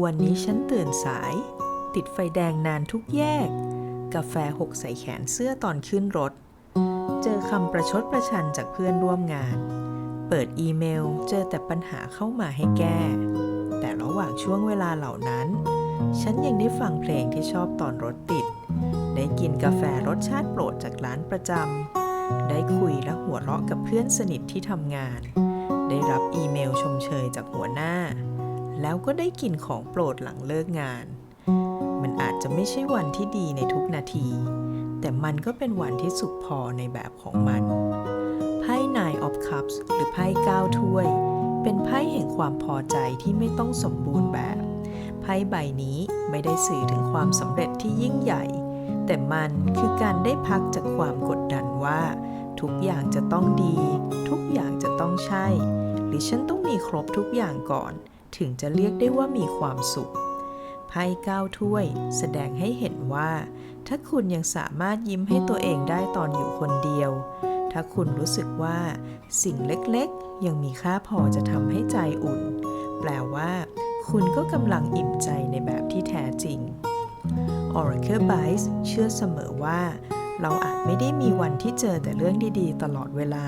วันนี้ฉันตื่นสาย ติดไฟแดงนานทุกแยก กาแฟหกใส่แขนเสื้อตอนขึ้นรถ เจอคำประชดประชันจากเพื่อนร่วมงาน เปิดอีเมลเจอแต่ปัญหาเข้ามาให้แก้ แต่ระหว่างช่วงเวลาเหล่านั้น ฉันยังได้ฟังเพลงที่ชอบตอนรถติด ได้กินกาแฟรสชาติโปรดจากร้านประจำได้คุยและหัวเราะกับเพื่อนสนิทที่ทำงาน ได้รับอีเมลชมเชยจากหัวหน้า แล้วก็ได้กินของโปรดหลังเลิกงาน มันอาจจะไม่ใช่วันที่ดีในทุกนาที แต่มันก็เป็นวันที่สุขพอในแบบของมัน ไพ่ Nine of Cups หรือไพ่ก้าถ้วย เป็นไพ่แห่งความพอใจที่ไม่ต้องสมบูรณ์แบบ ไพ่ใบนี้ไม่ได้สื่อถึงความสำเร็จที่ยิ่งใหญ่ แต่มันคือการได้พักจากความกดดันว่า ทุกอย่างจะต้องดี ทุกอย่างจะต้องใช่ หรือฉันต้องมีครบทุกอย่างก่อน ถึงจะเรียกได้ว่ามีความสุขไพ่เก้าถ้วยแสดงให้เห็นว่า ถ้าคุณยังสามารถยิ้มให้ตัวเองได้ตอนอยู่คนเดียว ถ้าคุณรู้สึกว่า สิ่งเล็กๆ ยังมีค่าพอจะทำให้ใจอุ่น แปลว่า คุณก็กำลังอิ่มใจในแบบที่แท้จริง Oracle Bites เชื่อเสมอว่า เราอาจไม่ได้มีวันที่เจอแต่เรื่องดีๆ ตลอดเวลา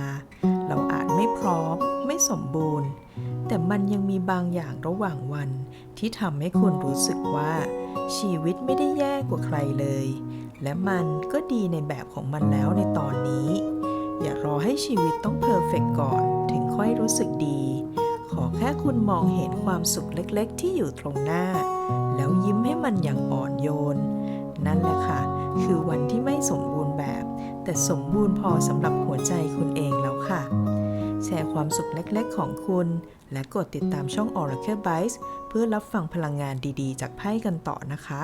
เราอาจไม่พร้อม ไม่สมบูรณ์ แต่มันยังมีบางอย่างระหว่างวันที่ทำให้คุณรู้สึกว่า ชีวิตไม่ได้แย่กว่าใครเลย และมันก็ดีในแบบของมันแล้วในตอนนี้ อย่ารอให้ชีวิตต้องเพอร์เฟกก่อนถึงค่อยรู้สึกดี ขอแค่คุณมองเห็นความสุขเล็กๆ ที่อยู่ตรงหน้า แล้วยิ้มให้มันอย่างอ่อนโยน นั่นแหละค่ะ คือวันที่ไม่สมบูรณ์แบบ แต่สมบูรณ์พอสำหรับหัวใจคุณเองแล้วค่ะ แชร์ความสุขเล็กๆ ของคุณ และกดติดตามช่อง Oracle Bytes เพื่อรับฟังพลังงานดีๆ จากไพ่กันต่อนะคะ